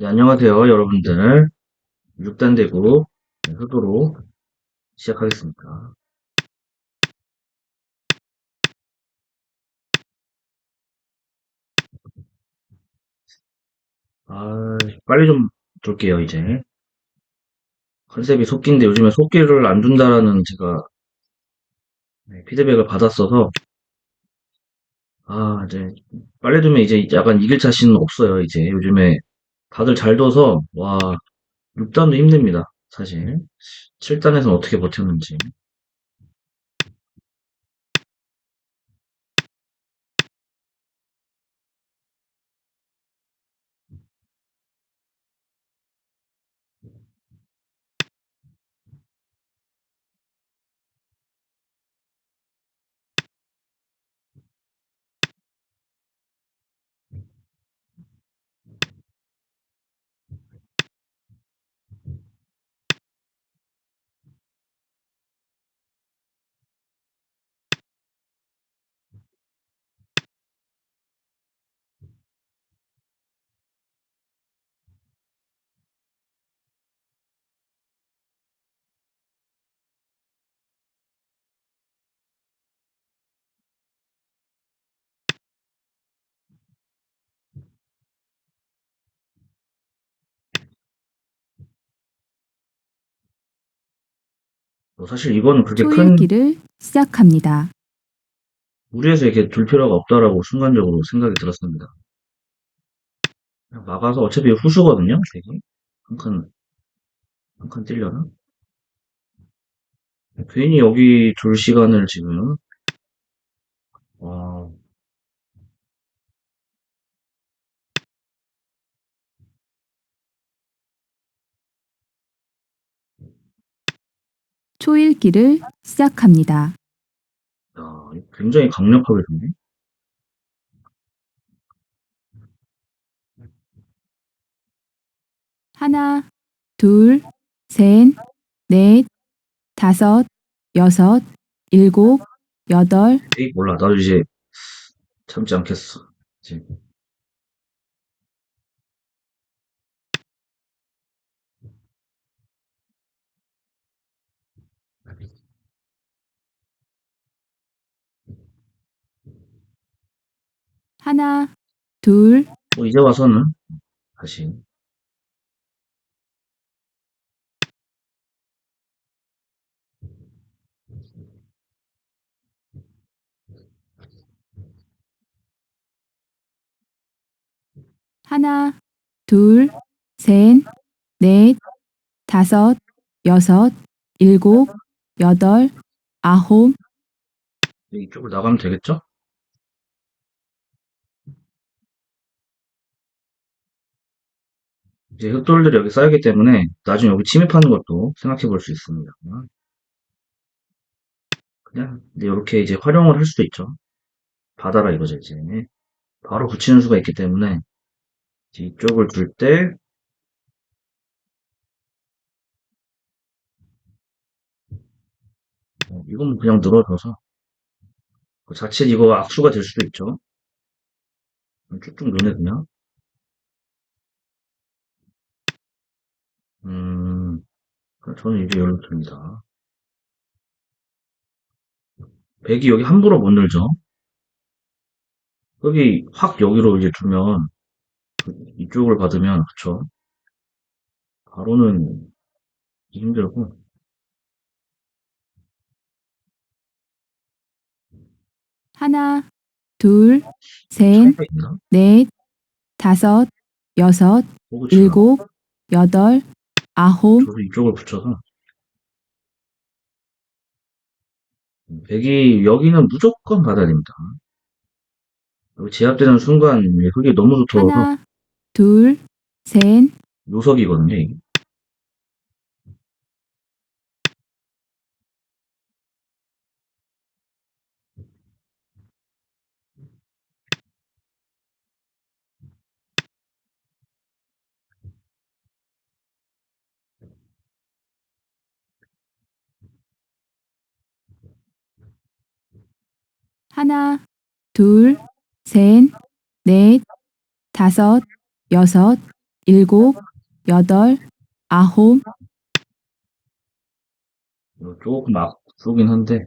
네, 안녕하세요, 여러분들. 6단 대구 네, 흑으로 시작하겠습니다. 아, 빨리 좀 줄게요, 이제. 컨셉이 속기인데 요즘에 속기를 안 준다라는 제가 네, 피드백을 받았어서 아, 이제 빨리 두면 이제 약간 이길 자신은 없어요, 이제. 요즘에 다들 잘 둬서 와, 6단도 힘듭니다, 사실. 7단에서는 어떻게 버텼는지. 사실 이거는 그렇게 큰 초읽기를 시작합니다. 무리해서 이렇게 둘 필요가 없다라고 순간적으로 생각이 들었습니다. 그냥 막아서 어차피 후수거든요, 되게. 한 칸, 한칸 뛸려나? 괜히 여기 둘 시간을 지금, 와, 초읽기를 시작합니다. 야, 굉장히 강력하게 됐네. 하나, 둘, 셋, 넷, 다섯, 여섯, 일곱, 여덟, 에이, 몰라. 나도 이제 참지 않겠어. 이제. 하나, 둘, 뭐, 이제 와서는 다시. 하나, 둘, 셋, 넷, 다섯, 여섯, 일곱, 여덟, 아홉, 이쪽으로 나가면 되겠죠? 이제 흑돌들이 여기 쌓이기 때문에 나중에 여기 침입하는 것도 생각해 볼 수 있습니다. 그냥 이렇게 이제 활용을 할 수도 있죠. 받아라 이거죠, 이제. 바로 붙이는 수가 있기 때문에 이쪽을 둘 때, 어, 이건 그냥 늘어져서 그 자칫 이거 악수가 될 수도 있죠. 쭉쭉 눈에 그냥. 저는 여기로 듭니다. 백이 여기 함부로 못 늘죠. 여기 확 여기로 이제 두면 이쪽을 받으면 그쵸. 바로는 힘들고 하나, 둘, 셋? 넷, 다섯, 여섯. 일곱, 여덟, 아홉, 저도 이쪽을 붙여서 백이 여기는 무조건 받아야 됩니다. 여기 제압되는 순간 흙이 너무 두터워서 하나, 둘, 셋, 요석이거든요. 이게. 하나, 둘, 셋, 넷, 다섯, 여섯, 일곱, 여덟, 아홉, 이거 조금 앞서긴 한데,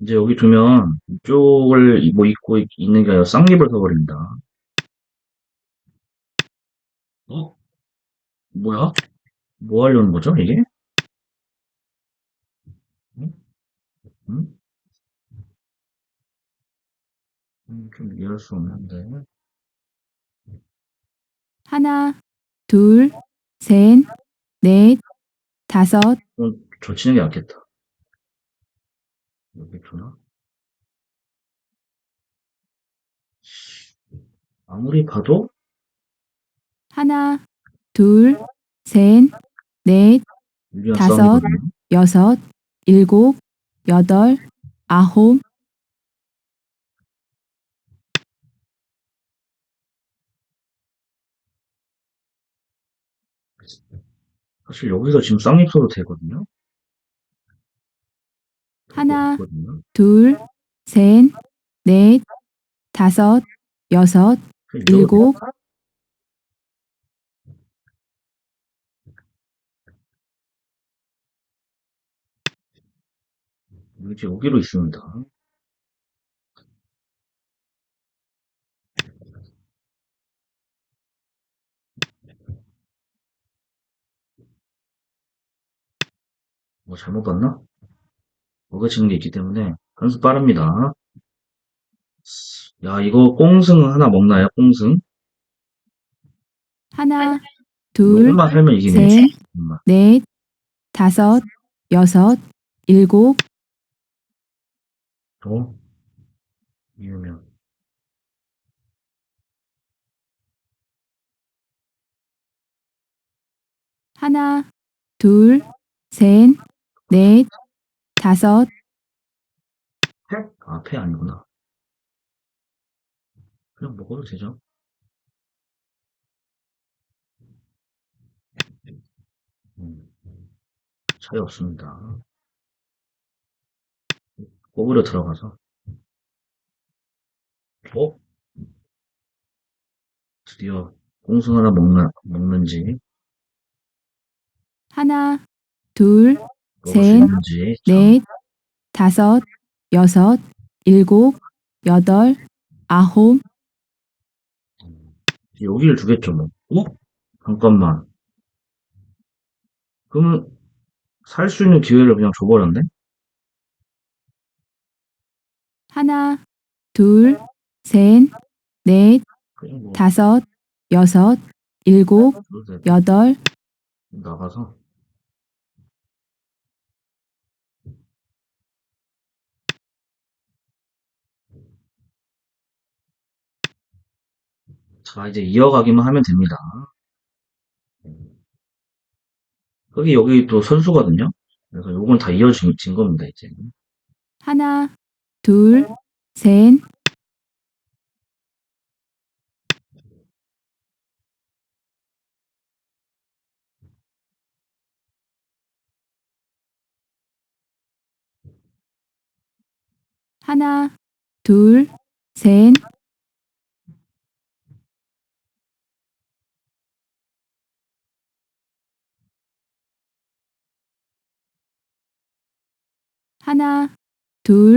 이제 여기 두면 이쪽을 뭐 입고 있- 있는 게 아니라 쌍립을 서버립니다. 어? 뭐야? 뭐 하려는 거죠, 이게? 응? 응? 음, 좀 이해할 수 없는데. 하나, 둘, 셋, 넷, 다섯, 좀 젖히는 게 낫겠다. 여기 두나? 아무리 봐도 하나, 둘, 셋, 넷, 다섯. 싸움이거든요. 여섯, 일곱, 여덟, 아홉, 사실 여기서 지금 쌍립 써도 되거든요. 하나, 없거든요. 둘, 셋, 넷, 다섯, 여섯, 이거 일곱, 이제 여기로 있습니다. 뭐 잘못 봤나? 먹어지는 게 있기 때문에 한수 빠릅니다. 야, 이거 꽁승 하나 먹나요? 꽁승? 하나, 둘, 조금만 살면 이기네. 셋, 조금만. 넷, 다섯, 여섯, 일곱, 더 이으면 하나, 둘, 셋, 넷, 다섯, 패? 아, 패 아니구나. 그냥 먹어도 되죠. 음, 차이 없습니다. 꼬부려 들어가서. 어? 드디어 꽁승 하나 먹나, 먹는지, 하나, 둘, 셋, 넷, 다섯, 여섯, 일곱, 여덟, 아홉, 여기를 주겠죠, 뭐. 어? 잠깐만. 그러면 살 수 있는 기회를 그냥 줘버렸네? 하나, 둘, 셋, 넷, 뭐, 다섯, 여섯, 일곱. 여덟, 나가서. 자, 이제 이어가기만 하면 됩니다. 여기, 여기 또 선수거든요? 그래서 요건 다 이어진 진 겁니다, 이제. 하나, 둘, 셋, 하나, 둘, 셋, 하나, 둘,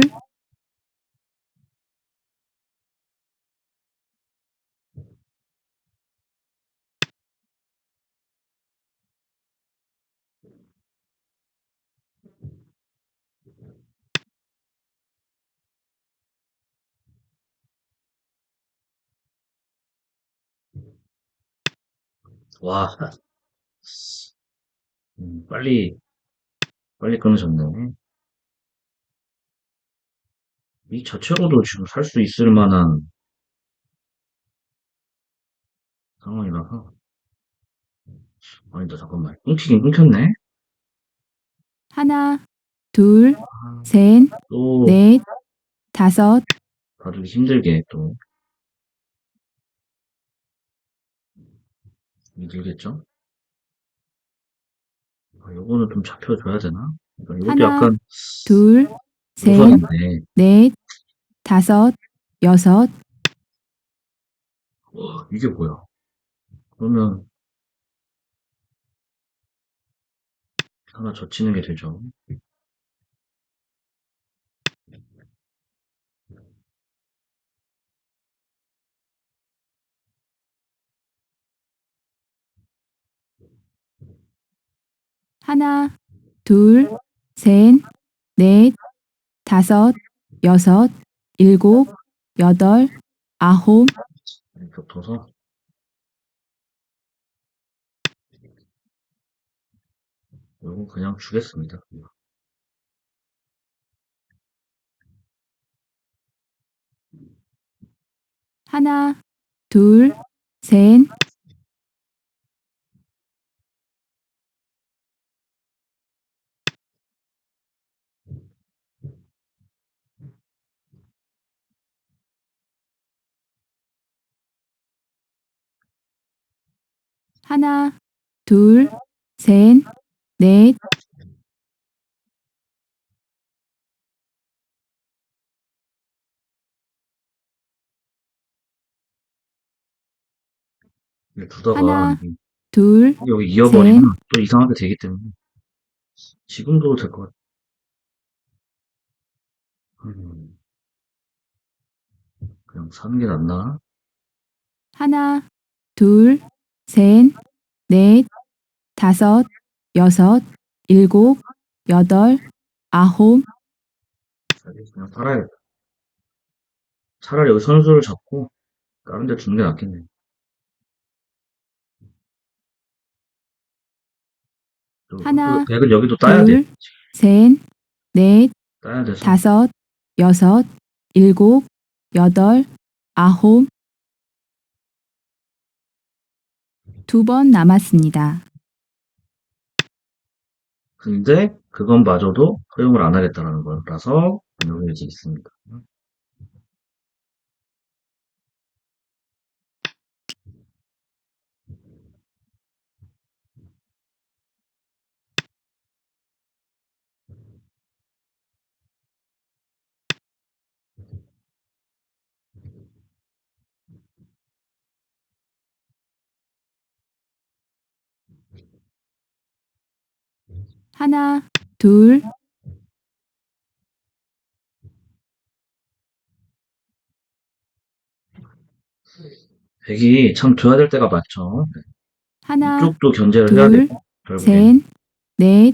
와. 음, 빨리, 빨리 끊으셨네. 이 자체로도 지금 살 수 있을 만한 상황이라서. 아니다, 잠깐만. 끊기긴 끊겼네? 하나, 둘, 아, 셋, 또 넷, 다섯, 봐주기 힘들게 또 힘들겠죠? 아, 요거는 좀 잡혀줘야 되나? 그러니까 이것도 하나, 약간 둘, 셋, 우선인데 넷, 다섯, 여섯, 와, 이게 뭐야? 그러면 하나 젖히는 게 되죠. 하나, 둘, 셋, 넷, 다섯, 여섯, 일곱, 여덟, 아홉, 이렇게 덮어서. 요거 그냥 주겠습니다. 하나, 둘, 셋, 하나, 둘, 셋, 넷, 이게 두다가 하나, 둘, 여기 이어버리면 또 이상하게 되기 때문에 지금도 될 것 같아. 음, 그냥 사는 게 낫나? 하나, 둘, 셋, 넷, 다섯, 여섯, 일곱, 여덟, 아홉, 그냥 살아야겠다. 차라리 여기 선수를 잡고 다른 데 주는 게 낫겠네. 또 하나, 그 백은 여기도 따야 돼. 둘, 셋, 넷, 따야 돼서 다섯, 여섯, 일곱, 여덟, 아홉. 두 번 남았습니다. 근데 그건 마저도 허용을 안 하겠다라는 거라서 변경해지 있습니다. 하나, 둘, 백이 참 줘야 될 때가 많죠. 네. 하나, 이쪽도 견제를 해야 둘, 되고 셋, 넷,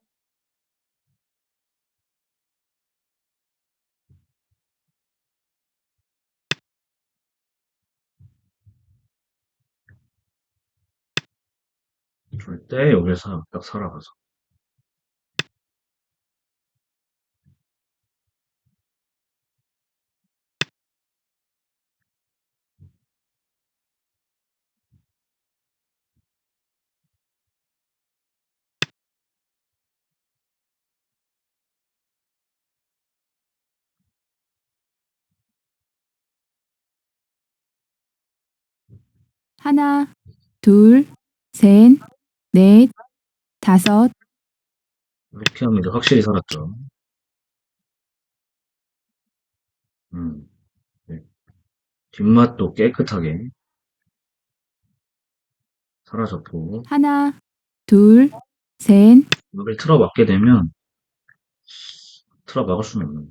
줄때 여기서 딱 살아가서. 하나, 둘, 셋, 넷, 다섯, 이렇게 하면 이제 확실히 살았죠. 음. 네. 뒷맛도 깨끗하게 사라졌고, 하나, 둘, 셋, 여기를 틀어 막게 되면, 틀어 막을 수는 없는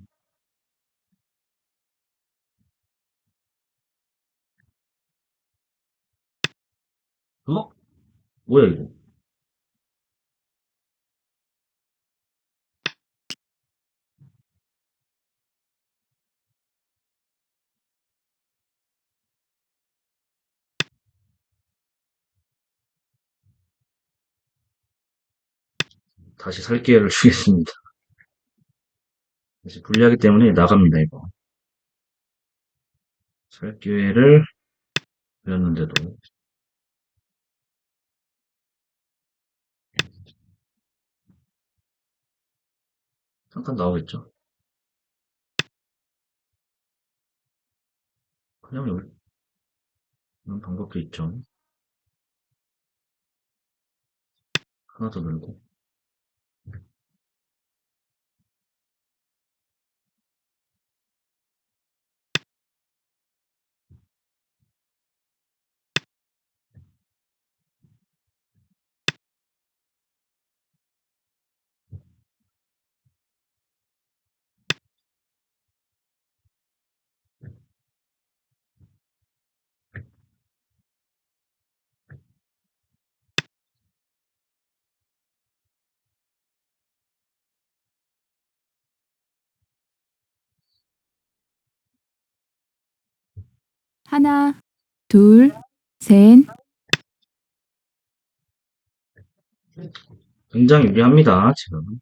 거예요. 어? 뭐야, 이거? 다시 살 기회를 주겠습니다. 다시 불리하기 때문에 나갑니다, 이거. 살 기회를 주었는데도. 잠깐 나오겠죠? 그냥 여기, 이런 방법도 있죠. 하나 더 늘고. 하나, 둘, 셋, 굉장히 유리합니다, 지금.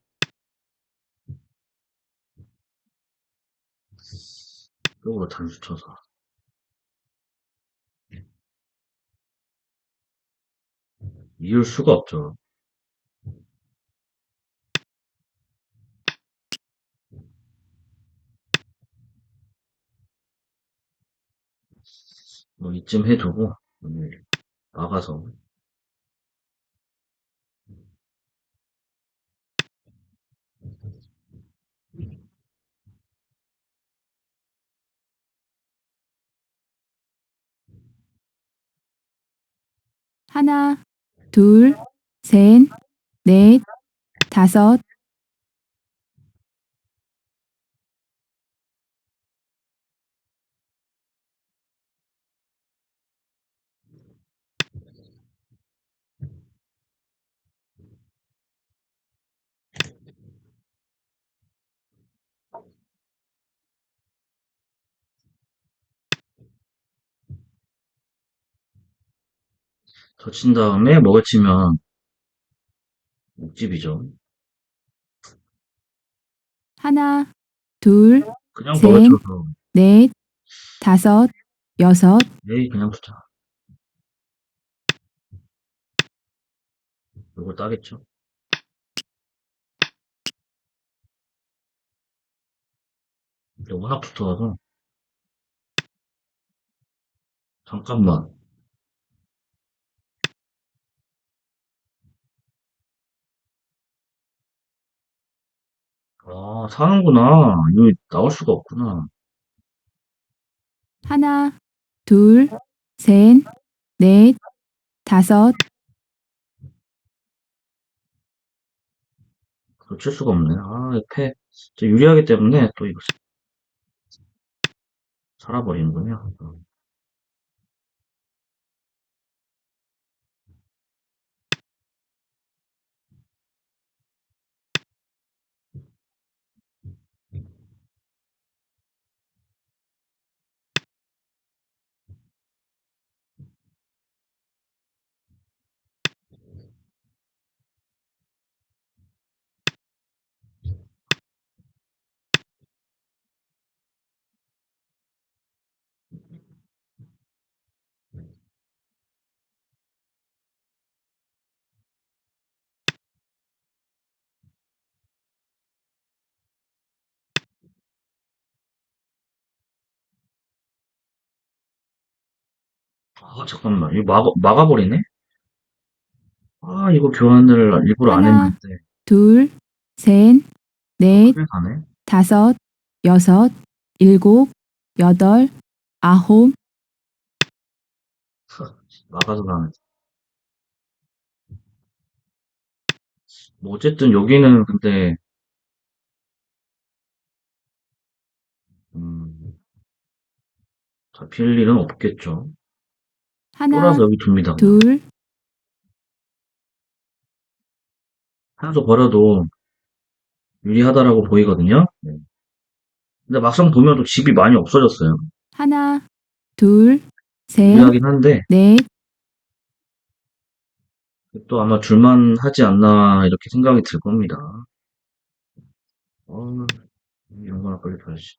쪽으로 단수 쳐서. 이을 수가 없죠. 뭐 이쯤 해두고 오늘 나가서. 하나, 둘, 셋, 넷, 다섯, 젖힌 다음에 먹어치면 목집이죠. 하나, 둘, 그냥 셋. 먹어쳐서 넷, 다섯, 여섯, 에이 그냥 붙자. 이걸 따겠죠. 근데 워낙 붙어가서 잠깐만. 아 사는구나. 이거 나올 수가 없구나. 하나, 둘, 셋, 넷, 다섯, 놓칠 수가 없네. 아, 이 패. 진짜 유리하기 때문에 또 이거 살아버리는군요. 아, 잠깐만. 이거 막아, 막아버리네? 아, 이거 교환을 일부러 안 하나. 했는데. 둘, 셋, 넷, 큰일 가네. 다섯, 여섯, 일곱, 여덟, 아홉, 막아서 가네. 뭐, 어쨌든 여기는 근데, 음, 잡힐 일은 없겠죠. 하나, 돌아서 여기 둡니다. 둘, 탄소 버려도 유리하다라고 보이거든요. 네. 근데 막상 보면 또 집이 많이 없어졌어요. 하나, 둘, 셋, 유리하긴 한데 넷, 또 아마 줄만 하지 않나 이렇게 생각이 들 겁니다. 어, 이런 거나 빨리 봐야지.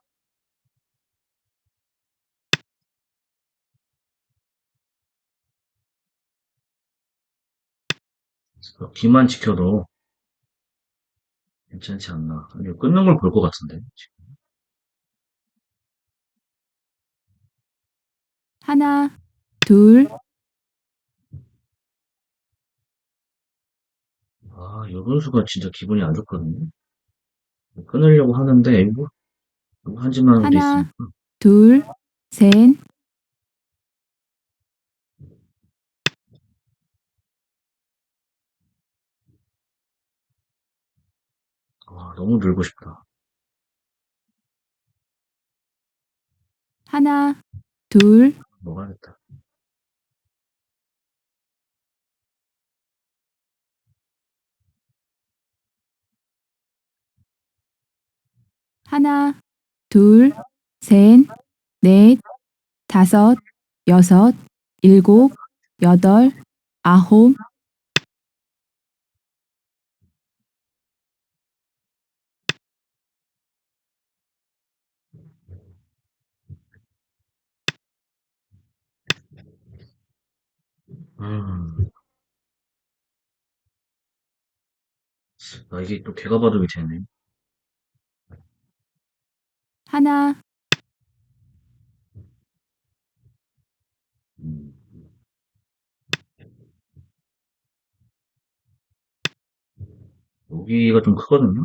귀만 지켜도 괜찮지 않나. 아니, 끊는 걸 볼 것 같은데. 지금. 하나, 둘, 아, 요분수가 진짜 기분이 안 좋거든요. 끊으려고 하는데, 이거, 이거 한지만 하도 하나. 있으니까. 둘, 셋, 아, 너무 늘고 싶다. 하나, 둘, 먹어야겠다. 하나, 둘, 셋, 넷, 다섯, 여섯, 일곱, 여덟, 아홉, 음, 아, 이게 또 개가 봐도 되네. 하나, 음. 여기가 좀 크거든요.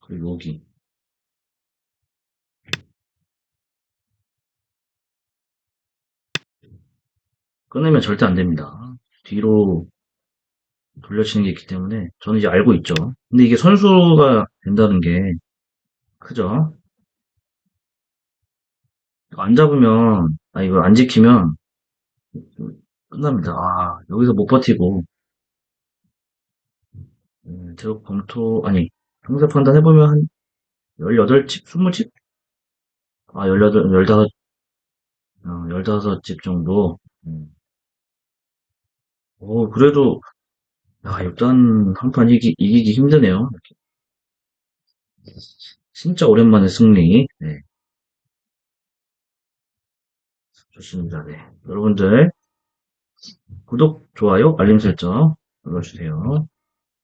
그리고 여기. 끊으면 절대 안 됩니다. 뒤로 돌려치는 게 있기 때문에 저는 이제 알고 있죠. 근데 이게 선수가 된다는 게 크죠. 안 잡으면, 아, 이걸 안 지키면 끝납니다. 아, 여기서 못 버티고, 음, 제가 검토, 아니, 상세 판단 해보면 한 18집, 20집? 아, 18, 15, 어, 15집 정도. 음. 오, 그래도, 야, 일단 한 판 이기, 이기기 힘드네요. 진짜 오랜만에 승리. 네, 좋습니다. 네. 여러분들, 구독, 좋아요, 알림 설정 눌러주세요.